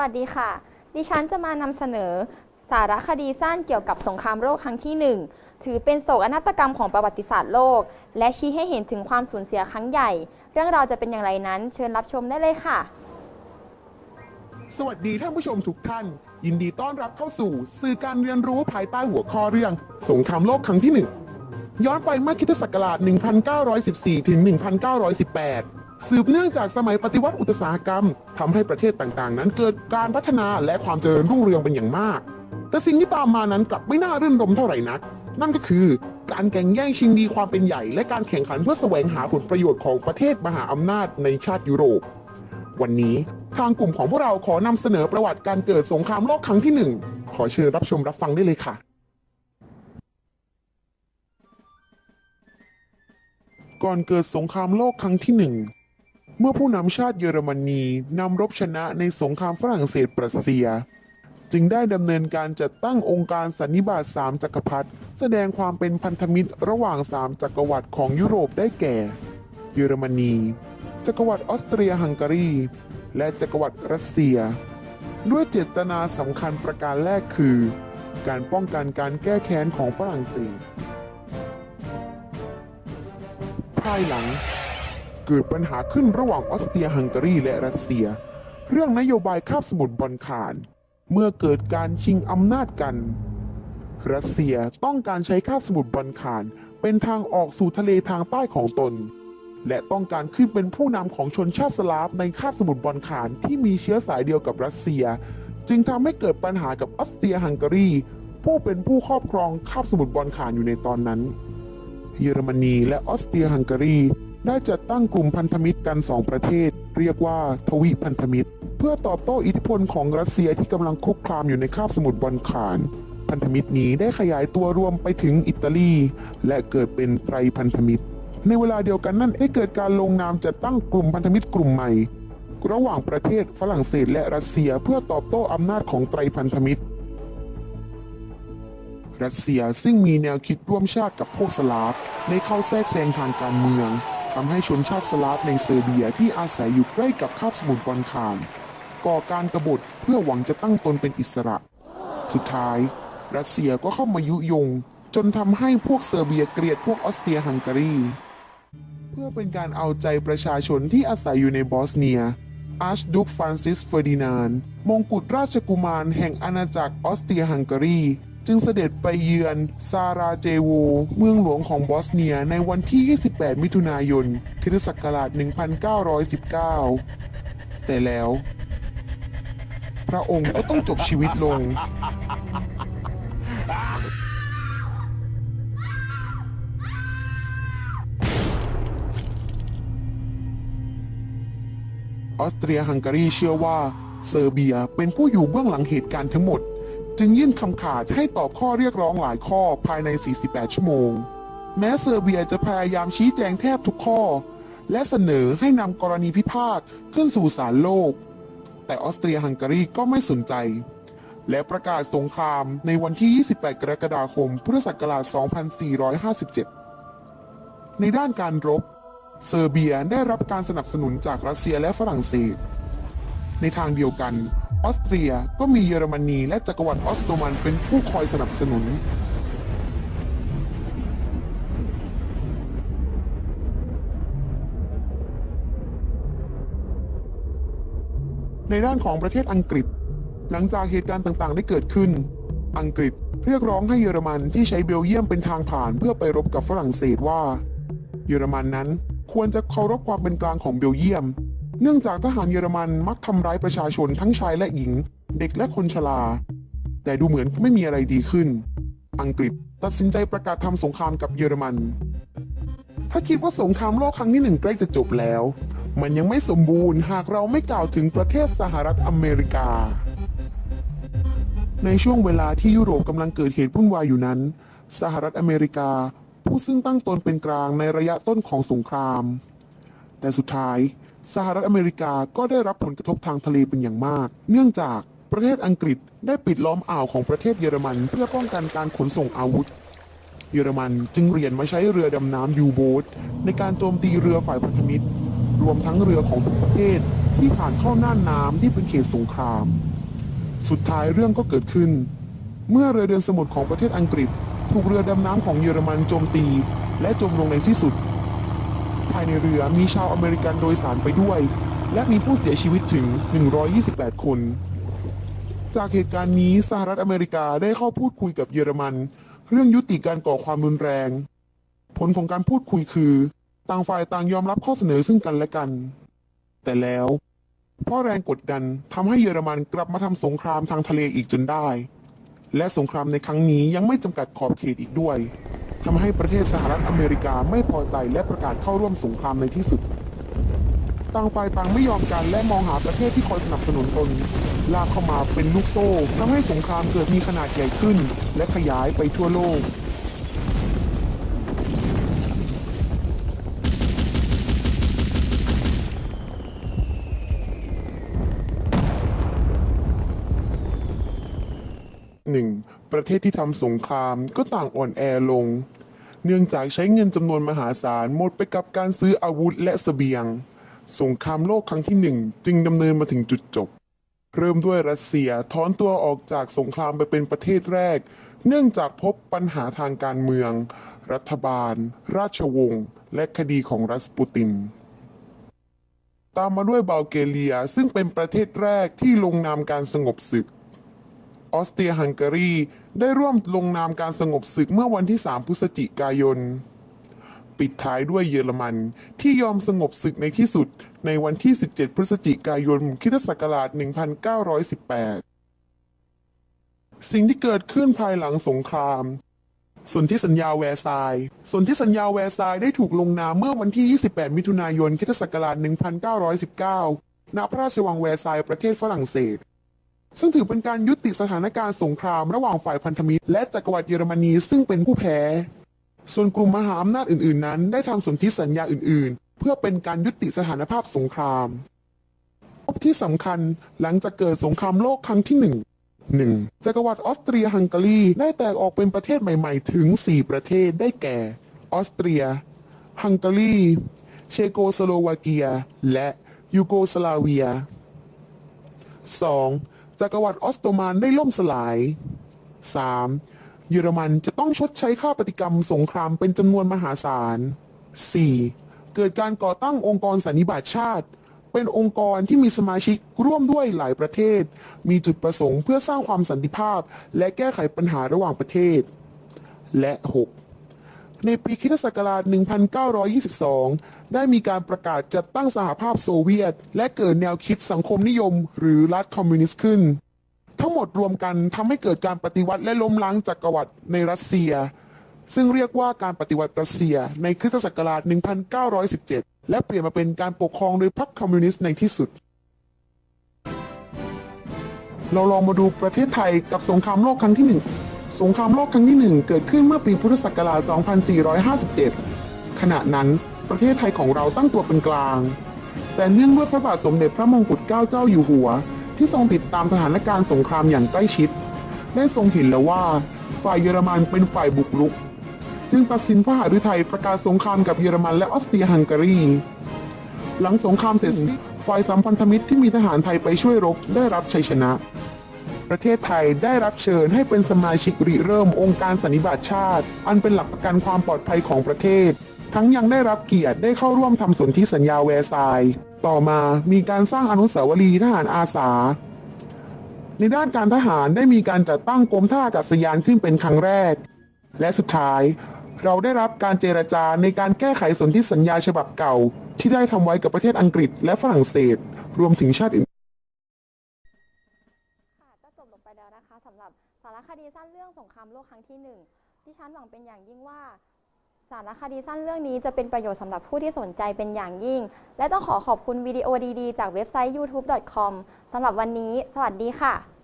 วัสดีค่ะ ดิฉันจะมานำเสนอสารคดีสั้นเกี่ยวกับสงครามโลกครั้งที่หนึ่งถือเป็นโศกนาฏกรรมของประวัติศาสตร์โลก และชี้ให้เห็นถึงความสูญเสียครั้งใหญ่ เรื่องราวจะเป็นอย่างไรนั้น เชิญรับชมได้เลยค่ะ สวัสดีท่านผู้ชมทุกท่าน ยินดีต้อนรับเข้าสู่ สื่อการเรียนรู้ภายใต้หัวข้อเรื่อง สงครามโลกครั้งที่หนึ่งย้อนไปเมื่อคริสตศักราช 1914 ถึง 1918 สืบเนื่องจากสมัยปฏิวัติอุตสาหกรรมทำให้ประเทศต่างๆ นั้นเกิดการพัฒนาและความเจริญรุ่งเรืองเป็นอย่างมาก แต่สิ่งที่ตามมานั้นกลับไม่น่ารื่นรมเท่าไหร่นัก นั่นก็คือการแข่งแย่งชิงดีความเป็นใหญ่ และการแข่งขันเพื่อแสวงหาผลประโยชน์ของประเทศมหาอำนาจในชาติยุโรป วันนี้ทางกลุ่มของพวกเราขอนำเสนอประวัติการเกิดสงครามโลกครั้งที่หนึ่งขอเชิญรับชมรับฟังได้เลยค่ะ ก่อนเกิดสงครามโลกครั้งที่หนึ่ง เมื่อผู้นำชาติเยอรมนีนำรบชนะในสงครามฝรั่งเศสปรัสเซีย จึงได้ดำเนินการจัดตั้งองค์การสันนิบาตสามจักรพรรดิแสดงความเป็นพันธมิตรระหว่างสามจักรวรรดิของยุโรปได้แก่ เยอรมนี จักรวรรดิออสเตรียฮังการี และจักรวรรดิรัสเซีย ด้วยเจตนาสำคัญประการแรกคือ การป้องกันการแก้แค้นของฝรั่งเศสภายหลัง เกิดปัญหาขึ้นระหว่างออสเตรียฮังการีและรัสเซีย เรื่องนโยบายคาบสมุทรบอลข่าน เมื่อเกิดการชิงอำนาจกัน รัสเซียต้องการใช้คาบสมุทรบอลข่านเป็นทางออกสู่ทะเลทางใต้ของตน และต้องการขึ้นเป็นผู้นำของชนชาติสลาฟในคาบสมุทรบอลข่านที่มีเชื้อสายเดียวกับรัสเซีย จึงทำให้เกิดปัญหากับออสเตรียฮังการีผู้เป็นผู้ครอบครองคาบสมุทรบอลข่านอยู่ในตอนนั้น เยอรมนีและออสเตรียฮังการี ได้จัดตั้งกลุ่มพันธมิตรกันสองประเทศ เรียกว่าทวีพันธมิตร เพื่อตอบโต้อิทธิพลของรัสเซียที่กำลังคุกคามอยู่ในคาบสมุทรบอลข่าน พันธมิตรนี้ได้ขยายตัวรวมไปถึงอิตาลี และเกิดเป็นไตรพันธมิตร ในเวลาเดียวกันนั่นได้เกิดการลงนามจัดตั้งกลุ่มพันธมิตรกลุ่มใหม่ ระหว่างประเทศฝรั่งเศสและรัสเซียเพื่อตอบโต้อำนาจของไตรพันธมิตรรัสเซียซึ่งมีแนวคิดร่วมชาติกับพวกสลาฟได้เข้าแทรกแซงทางการเมือง ทำให้ชนชาติสลาฟในเซอร์เบียที่อาศัยอยู่ใกล้กับคาบสมุทรบอลข่านก่อการกบฏเพื่อหวังจะตั้งตนเป็นอิสระ สุดท้าย รัสเซียก็เข้ามายุยง จนทำให้พวกเซอร์เบียเกลียดพวกออสเตรียฮังการี เพื่อเป็นการเอาใจประชาชนที่อาศัยอยู่ในบอสเนียอาร์ชดุกฟรานซิสเฟอร์ดินานด์มงกุฎราชกุมารแห่งอาณาจักรออสเตรียฮังการี จึงเสด็จไปเยือนซาราเจโว เมืองหลวงของบอสเนียในวันที่ 28 มิถุนายนคริสตศักราช 1919 แต่แล้ว พระองค์ก็ต้องจบชีวิตลง ออสเตรียฮังการีเชื่อว่าเซอร์เบียเป็นผู้อยู่เบื้องหลังเหตุการณ์ทั้งหมด จึงยื่นคำขาดให้ตอบข้อเรียกร้องหลายข้อภายใน 48 ชั่วโมง แม้เซอร์เบียจะพยายามชี้แจงแทบทุกข้อ และเสนอให้นำกรณีพิพาทขึ้นสู่ศาลโลก แต่ออสเตรียฮังการีก็ไม่สนใจ และประกาศสงครามในวันที่ 28 กรกฎาคม พุทธศักราช 2457 ในด้านการรบ เซอร์เบียได้รับการสนับสนุนจากรัสเซียและฝรั่งเศส ในทางเดียวกัน ออสเตรียก็มีเยอรมนีและจักรวรรดิออสโตมันเป็นผู้คอยสนับสนุน ในด้านของประเทศอังกฤษ หลังจากเหตุการณ์ต่างๆ ได้เกิดขึ้น อังกฤษเรียกร้องให้เยอรมันที่ใช้เบลเยียมเป็นทางผ่านเพื่อไปรบกับฝรั่งเศสว่า เยอรมันนั้นควรจะเคารพความเป็นกลางของเบลเยียม เนื่องจากทหารเยอรมันมักทำร้ายประชาชนทั้งชายและหญิง เด็กและคนชรา แต่ดูเหมือนไม่มีอะไรดีขึ้น อังกฤษตัดสินใจประกาศทำสงครามกับเยอรมัน ถ้าคิดว่าสงครามโลกครั้งที่หนึ่งใกล้จะจบแล้ว มันยังไม่สมบูรณ์หากเราไม่กล่าวถึงประเทศสหรัฐอเมริกา ในช่วงเวลาที่ยุโรปกำลังเกิดเหตุวุ่นวายอยู่นั้น สหรัฐอเมริกา ผู้ซึ่งตั้งตนเป็นกลางในระยะต้นของสงคราม แต่สุดท้าย สหรัฐอเมริกาก็ได้รับผลกระทบทางทะเลเป็นอย่างมาก เนื่องจากประเทศอังกฤษได้ปิดล้อมอ่าวของประเทศเยอรมัน เพื่อป้องกันการขนส่งอาวุธ เยอรมันจึงเรียนมาใช้เรือดำน้ำยูโบทในการโจมตีเรือฝ่ายพันธมิตร รวมทั้งเรือของทุกประเทศที่ผ่านเข้าน่านน้ำที่เป็นเขตสงคราม สุดท้ายเรื่องก็เกิดขึ้น เมื่อเรือเดินสมุทรของประเทศอังกฤษ ถูกเรือดำน้ำของเยอรมันโจมตี และจมลงในที่สุดายในเรือมีชาวอเมริกันโดยสารไปด้วย และมีผู้เสียชีวิตถึง 128 คน จากเหตุการณ์นี้สหรัฐอเมริกาได้เข้าพูดคุยกับเยอรมัน เรื่องยุติการก่อความรุนแรง ผลของการพูดคุยคือ ต่างฝ่ายต่างยอมรับข้อเสนอซึ่งกันและกัน แต่แล้วเพราะแรงกดดันทำให้เยอรมันกลับมาทำสงครามทางทะเลอีกจนได้ และสงครามในครั้งนี้ยังไม่จำกัดขอบเขตอีกด้วย ทำให้ประเทศสหรัฐอเมริกาไม่พอใจและประกาศเข้าร่วมสงครามในที่สุด ต่างฝ่ายต่างไม่ยอมกันและมองหาประเทศที่คอยสนับสนุนตน ลากเข้ามาเป็นลูกโซ่ทำให้สงครามเกิดมีขนาดใหญ่ขึ้น และขยายไปทั่วโลกหนึ่ง ประเทศที่ทำสงครามก็ต่างอ่อนแอลง เนื่องจากใช้เงินจำนวนมหาศาลหมดไปกับการซื้ออาวุธและเสบียง สงครามโลกครั้งที่หนึ่งจึงดำเนินมาถึงจุดจบ เริ่มด้วยรัสเซียถอนตัวออกจากสงครามไปเป็นประเทศแรก เนื่องจากพบปัญหาทางการเมือง รัฐบาล ราชวงศ์และคดีของรัสปูตินตามมาด้วยบัลแกเรียซึ่งเป็นประเทศแรกที่ลงนามการสงบศึก ออสเตรียฮังการี ได้ร่วมลงนามการสงบศึกเมื่อวันที่ 3 พฤศจิกายน ปิดท้ายด้วยเยอรมัน ที่ยอมสงบศึกในที่สุดในวันที่ 17 พฤศจิกายนคิศักราช 1918 สิ่งที่เกิดขึ้นภายหลังสงครามสนธิสัญญาแวร์ซายน์สนธิสัญญาแวร์ซายได้ถูกลงนามเมื่อวันที่ 28 มิถุนายนคิศักราช 1919 ณ พระราชวังแวร์ซายประเทศฝรั่งเศส ซึ่งถือเป็นการยุติสถานการณ์สงครามระหว่างฝ่ายพันธมิตร และจักรวรรดิเยอรมนีซึ่งเป็นผู้แพ้ ส่วนกลุ่มมหาอำนาจอื่นๆ นั้นได้ทำสนธิสัญญาอื่น ๆ เพื่อเป็นการยุติสถานภาพสงครามที่สำคัญหลังจากเกิดสงครามโลกครั้งที่หนึ่งหนึ่งจักรวรรดิออสเตรียฮังการีได้แตกออกเป็นประเทศใหม่ๆ ถึง 4 ประเทศได้แก่ ออสเตรีย ฮังการี เชโกสโลวาเกีย และยูโกสลาเวีย 2. จักรวรรดิออสโตมันได้ล่มสลาย 3. เยอรมันจะต้องชดใช้ค่าปฏิกรรมสงครามเป็นจำนวนมหาศาล 4. เกิดการก่อตั้งองค์กรสันนิบาตชาติ เป็นองค์กรที่มีสมาชิกร่วมด้วยหลายประเทศ มีจุดประสงค์เพื่อสร้างความสันติภาพ และแก้ไขปัญหาระหว่างประเทศ และ 6. ในปีคริสตศักราช1922 ได้มีการประกาศจัดตั้งสหภาพโซเวียต และเกิดแนวคิดสังคมนิยม หรือรัฐคอมมิวนิสต์ขึ้น ทั้งหมดรวมกันทำให้เกิดการปฏิวัติและล้มล้างจักรวรรดิในรัสเซีย ซึ่งเรียกว่าการปฏิวัติรัสเซียในคริสตศักราช1917 และเปลี่ยนมาเป็นการปกครองโดยพรรคคอมมิวนิสต์ในที่สุดเราลองมาดูประเทศไทยกับสงครามโลกครั้งที่หนึ่ง สงครามโลกครั้งที่หนึ่งเกิดขึ้นเมื่อปีพุทธศักราช 2457 ขณะนั้นประเทศไทยของเราตั้งตัวเป็นกลาง แต่เนื่องด้วยพระบาทสมเด็จพระมงกุฎเกล้าเจ้าอยู่หัว ที่ทรงติดตามสถานการณ์สงครามอย่างใกล้ชิด ได้ทรงเห็นแล้วว่าฝ่ายเยอรมันเป็นฝ่ายบุกรุก จึงตัดสินพระหฤทัยประกาศสงครามกับเยอรมันและออสเตรียฮังการี หลังสงครามเสร็จฝ่ายสัมพันธมิตรที่มีทหารไทยไปช่วยรบได้รับชัยชนะ ประเทศไทยได้รับเชิญให้เป็นสมาชิกริเริ่มองค์การสันนิบาตชาติ อันเป็นหลักประกันความปลอดภัยของประเทศ ทั้งยังได้รับเกียรติได้เข้าร่วมทำสนธิสัญญาแวร์ซายน์ต่อมามีการสร้างอนุสาวรีย์ทหารอาสา ในด้านการทหารได้มีการจัดตั้งกรมท่าอากาศยานขึ้นเป็นครั้งแรก และสุดท้าย เราได้รับการเจรจาในการแก้ไขสนธิสัญญาฉบับเก่า ที่ได้ทำไว้กับประเทศอังกฤษและฝรั่งเศส รวมถึงชาติอื่น จบลงไปแล้วนะคะสำหรับสารคดีสั้นเรื่องสงครามโลกครั้งที่หนึ่งดิฉันหวังเป็นอย่างยิ่งว่า สารคดีสั้นเรื่องนี้จะเป็นประโยชน์สำหรับผู้ที่สนใจเป็นอย่างยิ่ง และต้องขอขอบคุณวิดีโอดีๆ จากเว็บไซต์ youtube.com สำหรับวันนี้ สวัสดีค่ะ